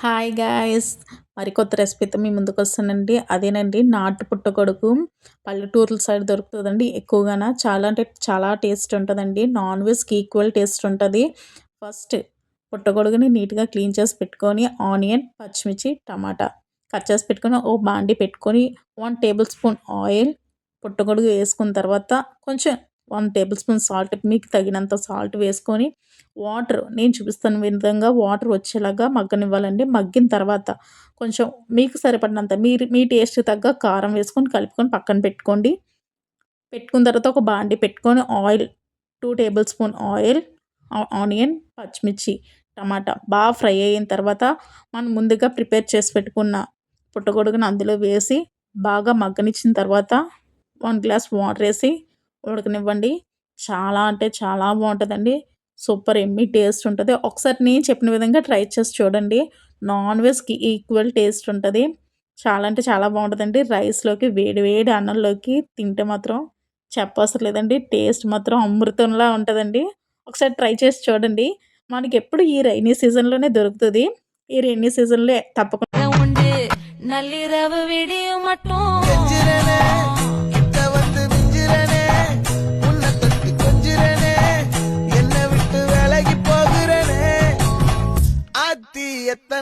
Hi guys మరి కొత్త రెసిపీతో మీ ముందుకు వస్తానండి. అదేనండి నాటు పుట్టగొడుగు పల్లెటూర్ల సైడ్ దొరుకుతుందండి. ఎక్కువగాన చాలా అంటే చాలా టేస్ట్ ఉంటుందండి. నాన్ వెజ్కి ఈక్వల్ టేస్ట్ ఉంటుంది. ఫస్ట్ పుట్టగొడుగుని నీట్గా క్లీన్ చేసి పెట్టుకొని ఆనియన్ పచ్చిమిర్చి టమాటా కట్ చేసి పెట్టుకొని ఓ బాండి పెట్టుకొని వన్ టేబుల్ స్పూన్ ఆయిల్ పుట్టగొడుగు వేసుకున్న తర్వాత కొంచెం వన్ టేబుల్ స్పూన్ సాల్ట్ మీకు తగినంత సాల్ట్ వేసుకొని వాటర్ నేను చూపిస్తున్న విధంగా వాటర్ వచ్చేలాగా మగ్గనివ్వాలండి. మగ్గిన తర్వాత కొంచెం మీకు సరిపడినంత మీరు మీ టేస్ట్ తగ్గ కారం వేసుకొని కలుపుకొని పక్కన పెట్టుకోండి. పెట్టుకున్న తర్వాత ఒక బాండి పెట్టుకొని oil two tablespoon oil onion పచ్చిమిర్చి టమాటా బాగా ఫ్రై అయిన తర్వాత మనం ముందుగా ప్రిపేర్ చేసి పెట్టుకున్న పుట్టగొడుగును అందులో వేసి బాగా మగ్గనిచ్చిన తర్వాత వన్ గ్లాస్ వాటర్ వేసి ఉడకనివ్వండి. చాలా అంటే చాలా బాగుంటుందండి. సూపర్ ఎమ్మి టేస్ట్ ఉంటుంది. ఒకసారి నేను చెప్పిన విధంగా ట్రై చేసి చూడండి. నాన్ వెజ్కి ఈక్వల్ టేస్ట్ ఉంటుంది. చాలా అంటే చాలా బాగుంటుందండి. రైస్లోకి వేడి వేడి అన్నంలోకి తింటే మాత్రం చెప్పవసరం లేదండి. టేస్ట్ మాత్రం అమృతంలా ఉంటుందండి. ఒకసారి ట్రై చేసి చూడండి. మనకి ఎప్పుడు ఈ రైనీ సీజన్లోనే దొరుకుతుంది. ఈ రైనీ సీజన్లో తప్పకుండా ఉండే నల్లి రవ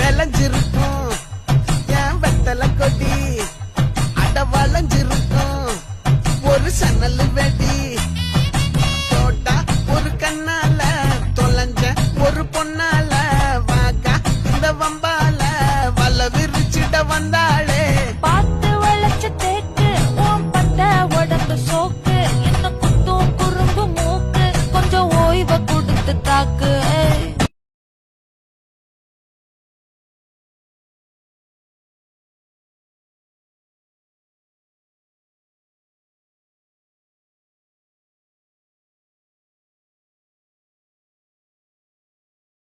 விளைஞ்சிருக்கும். ஏன் வெத்தல கொடி அட வளைஞ்சிருக்கும். ஒரு சன்னல் வெடி தோட்டா ஒரு கண்ணால தொலைஞ்ச ஒரு பொண்ணால. வாக்கா இந்த வம்பா